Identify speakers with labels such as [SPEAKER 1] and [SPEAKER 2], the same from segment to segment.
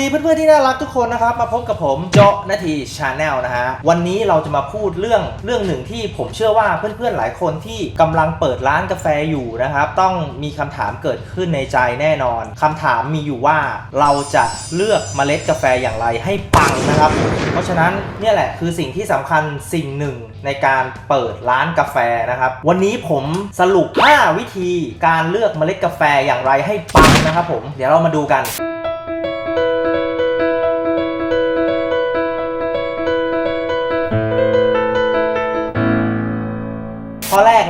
[SPEAKER 1] ดีเพื่อนๆที่น่ารักทุกคนนะครับ มาพบกับผมโจาะนาทีชาแนลนะฮะ วันนี้เราจะมาพูดเรื่องเรื่องหนึ่งที่ผมเชื่อว่าเพื่อนๆหลายคนที่กำลังเปิดร้านกาแฟอยู่นะครับ ต้องมีคำถามเกิดขึ้นในใจแน่นอนคำถามมีอยู่ว่าเราจะเลือกเมล็ดกาแฟอย่างไรให้ปังนะครับ เพราะฉะนั้นเนี่ยแหละคือสิ่งที่สำคัญสิ่งหนึ่งในการเปิดร้านกาแฟนะครับ วันนี้ผมสรุป 5 วิธีการเลือกเมล็ดกาแฟอย่างไรให้ปังนะครับผมเดี๋ยวเรามาดูกัน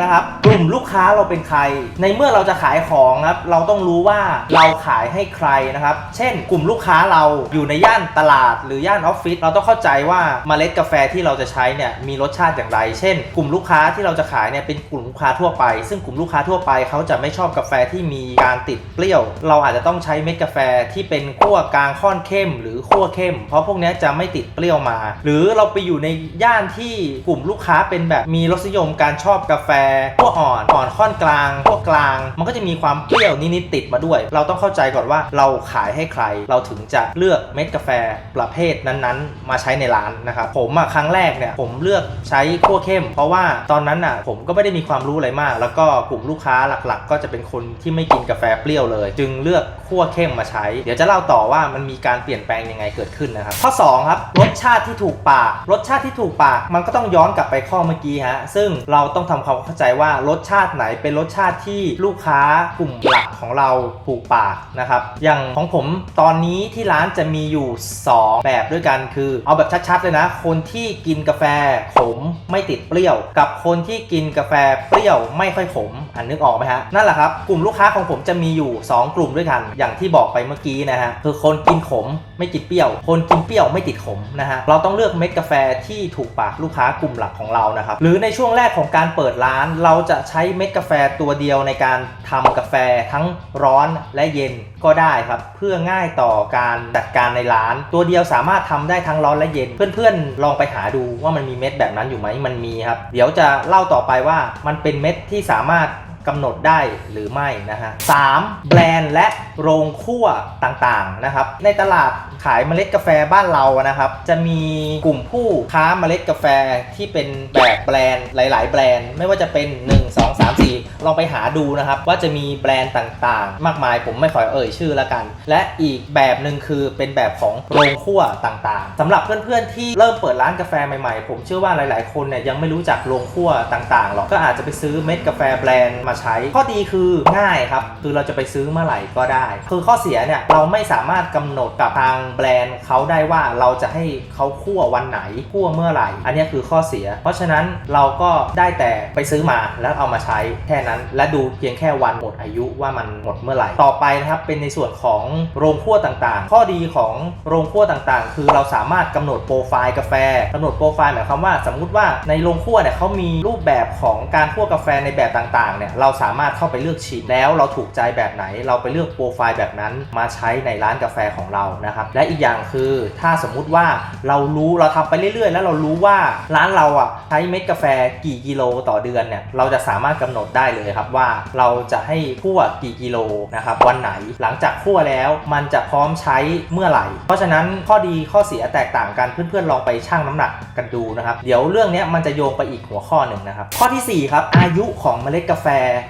[SPEAKER 1] นะครับ กลุ่มลูกค้าเราเป็นใคร ในเมื่อเราจะขายของครับ เราต้องรู้ว่าเราขายให้ใครนะครับ เช่น กลุ่มลูกค้าเราอยู่ในย่านตลาด หรือย่านออฟฟิศ เราต้องเข้าใจว่าเมล็ดกาแฟที่เราจะใช้เนี่ยมีรสชาติอย่างไร เช่น กลุ่มลูกค้าที่เราจะขายเนี่ยเป็นกลุ่มลูกค้าทั่วไป ซึ่งกลุ่มลูกค้าทั่วไปเขาจะไม่ชอบกาแฟที่มีการติดเปรี้ยว เราอาจจะต้องใช้เม็ดกาแฟที่เป็นขั้วกลางค่อนเข้ม หรือขั้วเข้ม เพราะพวกนี้จะไม่ติดเปรี้ยวมา หรือเราไปอยู่ในย่านที่กลุ่มลูกค้าเป็นแบบมีรสนิยมการชอบกาแฟขั้วอ่อนอ่อนค่อนกลางขั้วกลาง มันก็จะมีความเปรี้ยวนิดๆติดมาด้วย เราต้องเข้าใจก่อนว่าเราขายให้ใคร เราถึงจะเลือกเม็ดกาแฟประเภทนั้นๆ มาใช้ในร้านนะครับผมอะครั้งแรกเนี่ยผมเลือกใช้ขั้วเข้ม เพราะว่าตอนนั้นอะผมก็ไม่ได้มีความรู้อะไรมาก แล้วก็กลุ่มลูกค้าหลักๆ ก็จะเป็นคนที่ไม่กินกาแฟเปรี้ยวเลย จึงเลือกขั้วเข้มมาใช้ เดี๋ยวจะเล่าต่อว่ามันมีการเปลี่ยนแปลงยังไงเกิดขึ้นนะครับข้อสองครับรสชาติที่ถูกปากรสชาติที่ถูกปากมันก็ต้องย้อนกลับไปข้อเมื่อกี้ฮะซึ่งเราต้องทำความเข้าใจว่ารสชาติไหนเป็นรสชาติที่ลูกค้ากลุ่มหลักของเราถูกปากนะครับ อย่างของผมตอนนี้ที่ร้านจะมีอยู่ 2 แบบด้วยกันคือ เอาแบบชัดๆเลยนะ คนที่กินกาแฟขมไม่ติดเปรี้ยว กับคนที่กินกาแฟเปรี้ยวไม่ค่อยขมอันนึกออกไหมฮะนั่นแหละครับกลุ่มลูกค้าของผมจะมีอยู่ 2 กลุ่มด้วยกัน อย่างที่บอกไปเมื่อกี้นะฮะคือคนกินขมไม่กินเปรี้ยว คนกินเปรี้ยวไม่ติดขมนะฮะเราต้องเลือกเม็ดกาแฟที่ถูกปากลูกค้ากลุ่มหลักของเรานะครับหรือในช่วงแรกของการเปิดร้านเราจะใช้เม็ดกาแฟตัวเดียวในการทำกาแฟทั้งร้อนและเย็นก็ได้ครับ เพื่อง่ายต่อการจัดการในร้าน ตัวเดียวสามารถทำได้ทั้งร้อนและเย็น เพื่อนๆ ลองไปหาดูว่ามันมีเม็ดแบบนั้นอยู่ไหมมันมีครับ เดี๋ยวจะเล่าต่อไปว่ามันเป็นเม็ดที่สามารถ กำหนดได้หรือไม่นะฮะสามแบรนด์และโรงคั่วต่างๆนะครับ ในตลาดขายเมล็ดกาแฟบ้านเรานะครับ จะมีกลุ่มผู้ค้าเมล็ดกาแฟที่เป็นแบบแบรนด์หลาย ๆ แบรนด์ ไม่ว่าจะเป็น 1 2 3 4 ลองไปหาดูนะครับ ว่าจะมีแบรนด์ต่างๆ มากมายผมไม่ขอเอ่ยชื่อล้วกัน และอีกแบบหนึ่งคือเป็นแบบของโรงคั่วต่างๆสำหรับเพื่อนๆที่เริ่มเปิดร้านกาแฟใหม่ๆ ผมเชื่อว่าหลาย ๆ คนเนี่ยยังไม่รู้จักโรงคั่วต่างๆหรอกก็อาจจะไปซื้อเม็ดกาแฟแบรนด์มาใช้ ข้อดีคือง่ายครับ คือเราจะไปซื้อเมื่อไหร่ก็ได้ คือข้อเสียเนี่ยเราไม่สามารถกำหนดกับทางแบรนด์เขาได้ว่าเราจะให้เขาคั่ววันไหนคั่วเมื่อไหร่ อันนี้คือข้อเสีย เพราะฉะนั้นเราก็ได้แต่ไปซื้อมาแล้วเอามาใช้แค่นั้น และดูเพียงแค่วันหมดอายุว่ามันหมดเมื่อไหร่ ต่อไปนะครับเป็นในส่วนของโรงคั่วต่างๆ ข้อดีของโรงคั่วต่างๆ คือเราสามารถกำหนดโปรไฟล์กาแฟกำหนดโปรไฟล์หมายความว่า สมมุติว่าในโรงคั่วเนี่ยเขามีรูปแบบของการคั่วกาแฟในแบบต่างๆเนี่ยเราราสามารถเข้าไปเลือกชิมแล้วเราถูกใจแบบไหน เราไปเลือกโปรไฟล์แบบนั้นมาใช้ในร้านกาแฟของเรานะครับและอีกอย่างคือถ้าสมมุติว่าเรารู้เราทำไปเรื่อยๆ แล้วเรารู้ว่าร้านเราอะใช้เม็ดกาแฟกี่กิโลต่อเดือนเนี่ยเราจะสามารถกำหนดได้เลยครับว่าเราจะให้คั่วกี่กิโลนะครับวันไหนหลังจากคั่วแล้วมันจะพร้อมใช้เมื่อไหร่ เพราะฉะนั้นข้อดีข้อเสียแตกต่างกันเพื่อนๆลองไปชั่งน้ำหนักกันดูนะครับเดี๋ยวเรื่องนี้มันจะโยงไปอีกหัวข้อหนึ่งนะครับข้อทีสี่4ครับอายุของเมล็ดกาแฟ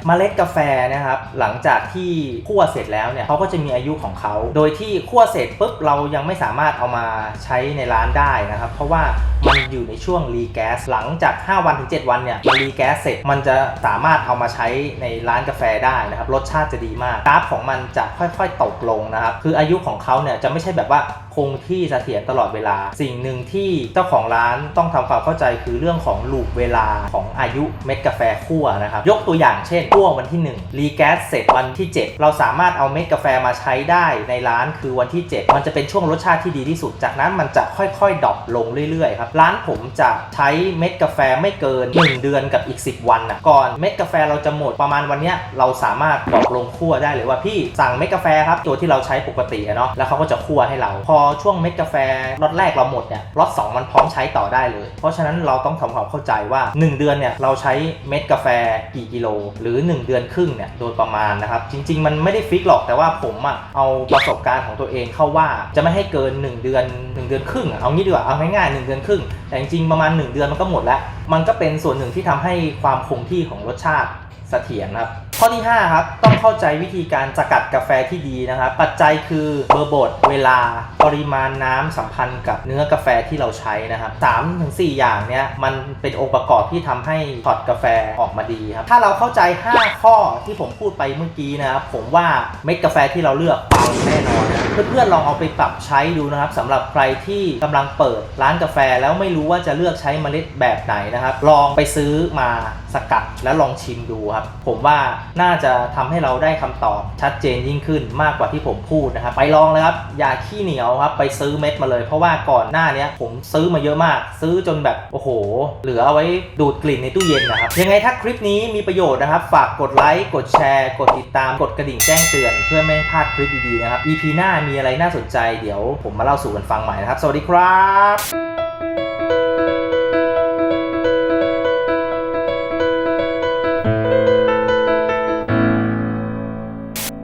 [SPEAKER 1] เมล็ดกาแฟนะครับหลังจากที่คั่วเสร็จแล้วเนี่ยเขาก็จะมีอายุของเขา โดยที่คั่วเสร็จปุ๊บเรายังไม่สามารถเอามาใช้ในร้านได้นะครับ เพราะว่ามันอยู่ในช่วงรีแก๊สหลังจาก 5 วันถึง 7 วันเนี่ยมันรีแก๊สเสร็จมันจะสามารถเอามาใช้ในร้านกาแฟได้นะครับรสชาติจะดีมากกราฟของมันจะค่อยๆตกลงนะครับคืออายุของเขาเนี่ยจะไม่ใช่แบบว่าคงที่เสถียรตลอดเวลา สิ่งหนึ่งที่เจ้าของร้านต้องทำความเข้าใจคือเรื่องของลูปเวลาของอายุเม็ดกาแฟคั่วนะครับยกตัวอย่างเช่นคั่ววันที่1รีแก๊สเสร็จวันที่ 7 เราสามารถเอาเม็ดกาแฟมาใช้ได้ในร้านคือวันที่ 7 มันจะเป็นช่วงรสชาติที่ดีที่สุด จากนั้นมันจะค่อยๆดรอปลงเรื่อยๆครับร้านผมจะใช้เม็ดกาแฟไม่เกิน 1 เดือนกับอีก 10 วันนะก่อนเม็ดกาแฟเราจะหมดประมาณวันนี้เราสามารถดรอปลงคั่วได้เลยว่าพี่สั่งเม็ดกาแฟครับตัวที่เราใช้ปกติเนาะแล้วเขาก็จะคั่วให้เรา พอช่วงเม็ดกาแฟล็อตแรกเราหมดเนี่ยล็อตสองมันพร้อมใช้ต่อได้เลย เพราะฉะนั้นเราต้องทำความเข้าใจว่า 1 เดือนเนี่ยเราใช้เม็ดกาแฟกี่กิโลหรือ 1 เดือนครึ่งเนี่ยโดยประมาณนะครับ จริง ๆ มันไม่ได้ฟิกหรอกแต่ว่าผมอะเอาประสบการณ์ของตัวเองเข้าว่าจะไม่ให้เกิน 1 เดือน 1 เดือนครึ่งเอางี้ดีกว่าเอาง่ายๆ1เดือนครึ่ง แต่จริงๆประมาณ 1 เดือนมันก็หมดแล้ว มันก็เป็นส่วนหนึ่งที่ทำให้ความคงที่ของรสชาติเสถียรครับ ข้อที่ 5 ครับ ต้องเข้าใจวิธีการสกัดกาแฟที่ดีนะครับ ปัจจัยคือเบอร์บดเวลา ปริมาณน้ำสัมพันธ์กับเนื้อกาแฟที่เราใช้นะครับ3ถึง4อย่างเนี้ยมันเป็นองค์ประกอบที่ทำให้พอตกาแฟออกมาดีครับ ถ้าเราเข้าใจ 5 ข้อที่ผมพูดไปเมื่อกี้นะครับ ผมว่าเม็ดกาแฟที่เราเลือกปังแน่นอนนะเพื่อนๆลองเอาไปปรับใช้ดูนะครับสำหรับใครที่กำลังเปิดร้านกาแฟแล้วไม่รู้ว่าจะเลือกใช้เมล็ดแบบไหนนะครับ ลองไปซื้อมาสกัดแล้วลองชิมดูครับ ผมว่า น่าจะทำให้เราได้คำตอบชัดเจนยิ่งขึ้นมากกว่าที่ผมพูดนะครับไปลองเลยครับอย่าขี้เหนียวครับไปซื้อเม็ดมาเลย เพราะว่าก่อนหน้านี้ผมซื้อมาเยอะมาก ซื้อจนแบบโอ้โห เหลือเอาไว้ดูดกลิ่นในตู้เย็นนะครับยังไงถ้าคลิปนี้มีประโยชน์นะครับ ฝากกดไลค์กดแชร์ กดติดตามกดกระดิ่งแจ้งเตือน เพื่อไม่พลาดคลิปดีๆนะครับ EP หน้ามีอะไรน่าสนใจเดี๋ยวผมมาเล่าสู่กันฟังใหม่นะครับ สวัสดีครับ